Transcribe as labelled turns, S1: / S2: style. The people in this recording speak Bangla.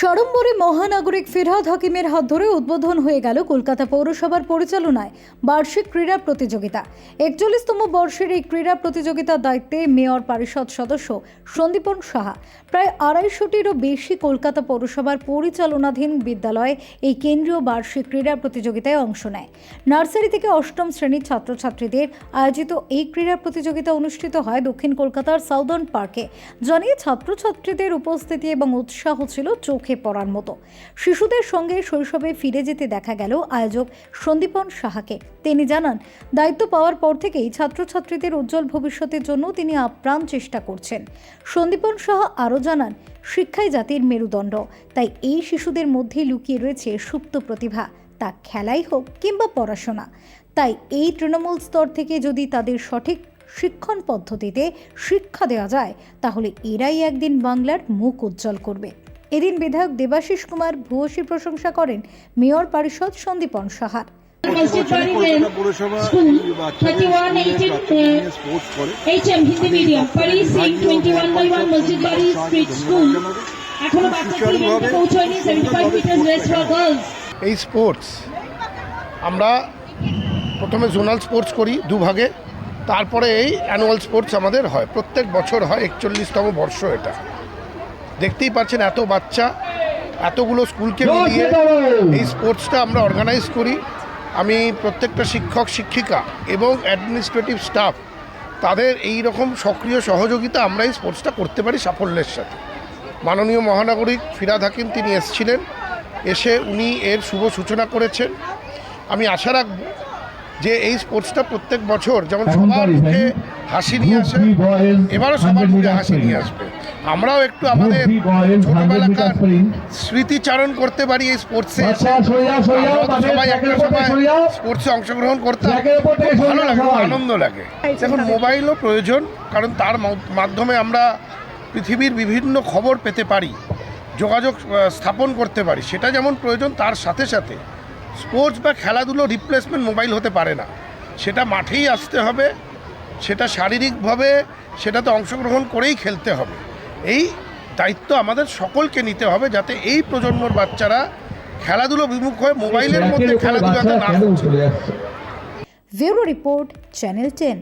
S1: সড়ম্বরে মহানাগরিক ফিরহাদ হাকিমের হাত ধরে উদ্বোধন হয়ে গেল কলকাতা পৌরসভার পরিচালনায় বার্ষিক ক্রীড়া প্রতিযোগিতা। একচল্লিশতম বর্ষের এই ক্রীড়া প্রতিযোগিতার দায়িত্বে মেয়র পরিষদ সদস্য সন্দীপন সাহা। প্রায় আড়াইশোটিরও বেশি কলকাতা পৌরসভার পরিচালনাধীন বিদ্যালয়ে এই কেন্দ্রীয় বার্ষিক ক্রীড়া প্রতিযোগিতায় অংশ নেয়। নার্সারি থেকে অষ্টম শ্রেণির ছাত্রছাত্রীদের আয়োজিত এই ক্রীড়া প্রতিযোগিতা অনুষ্ঠিত হয় দক্ষিণ কলকাতার সাউদার্ন পার্কে। জানিয়ে ছাত্রছাত্রীদের উপস্থিতি এবং উৎসাহ ছিল চোখে। পড়ার মতো। শিশুদের সঙ্গে শৈশবে ফিরে যেতে দেখা গেল আয়োজক সন্দীপন সাহাকে। তিনি জানান, দায়িত্ব পাওয়ার পর থেকেই ছাত্রছাত্রীদের উজ্জ্বল ভবিষ্যতের জন্য তিনি আপ্রাণ চেষ্টা করছেন। সন্দীপন সাহা আরও জানান, শিক্ষাই জাতির মেরুদণ্ড, তাই এই শিশুদের মধ্যে লুকিয়ে রয়েছে সুপ্ত প্রতিভা। তা খেলাই হোক কিংবা পড়াশোনা, তাই এই তৃণমূল স্তর থেকে যদি তাদের সঠিক শিক্ষণ পদ্ধতিতে শিক্ষা দেওয়া যায়, তাহলে এরাই একদিন বাংলার মুখ উজ্জ্বল করবে। এদিন বিধায়ক দেবাশিস কুমার ভূয়সী প্রশংসা করেন মেয়র পরিষদ সন্দীপন সাহার।
S2: পৌরসভা এই বাচ্চাদের
S3: 31,
S2: স্কুলে
S3: 18,
S2: বাচ্চাদের নিয়ে স্পোর্টস করে।
S4: এই স্পোর্টস আমরা প্রথমে জোনাল স্পোর্টস করি দুভাগে তারপরে এই অ্যানুয়াল স্পোর্টস আমাদের হয়। প্রত্যেক বছর হয় একচল্লিশতম বর্ষ এটা। দেখতেই পাচ্ছেন এত বাচ্চা এতগুলো স্কুলকে মিলিয়ে এই স্পোর্টসটা আমরা অর্গানাইজ করি। আমি প্রত্যেকটা শিক্ষক শিক্ষিকা এবং অ্যাডমিনিস্ট্রেটিভ স্টাফ তাদের এই রকম সক্রিয় সহযোগিতা আমরা এই স্পোর্টসটা করতে পারি সাফল্যের সাথে। মাননীয় মহানাগরিক ফিরাদ হাকিম তিনি এসেছিলেন এসে উনি এর শুভ সূচনা করেছেন। আমি আশা রাখব যে এই স্পোর্টসটা প্রত্যেক বছর যেমন সবার মুখে হাসি নিয়ে আসে এবারও সবার মুখে হাসি নিয়ে আসবে। আমরাও একটু আমাদের ছোটবেলাকার স্মৃতিচারণ করতে পারি এই স্পোর্টসে। সবাই একটা সময় স্পোর্টসে অংশগ্রহণ করতাম। খুব ভালো লাগে আনন্দ লাগে। দেখুন মোবাইলও প্রয়োজন কারণ তার মাধ্যমে আমরা পৃথিবীর বিভিন্ন খবর পেতে পারি যোগাযোগ স্থাপন করতে পারি। সেটা যেমন প্রয়োজন তার সাথে সাথে স্পোর্টস বা খেলাধুলো রিপ্লেসমেন্ট মোবাইল হতে পারে না। সেটা মাঠেই আসতে হবে সেটা শারীরিকভাবে সেটাতে অংশগ্রহণ করেই খেলতে হবে। এই দায়িত্ব আমাদের সকলকে নিতে হবে যাতে এই প্রজন্মর বাচ্চারা খেলাধুলো বিমুখ হয়ে মোবাইলের মধ্যে খেলাধুলাতে না
S1: ব্যুরো রিপোর্ট চ্যানেল টেন।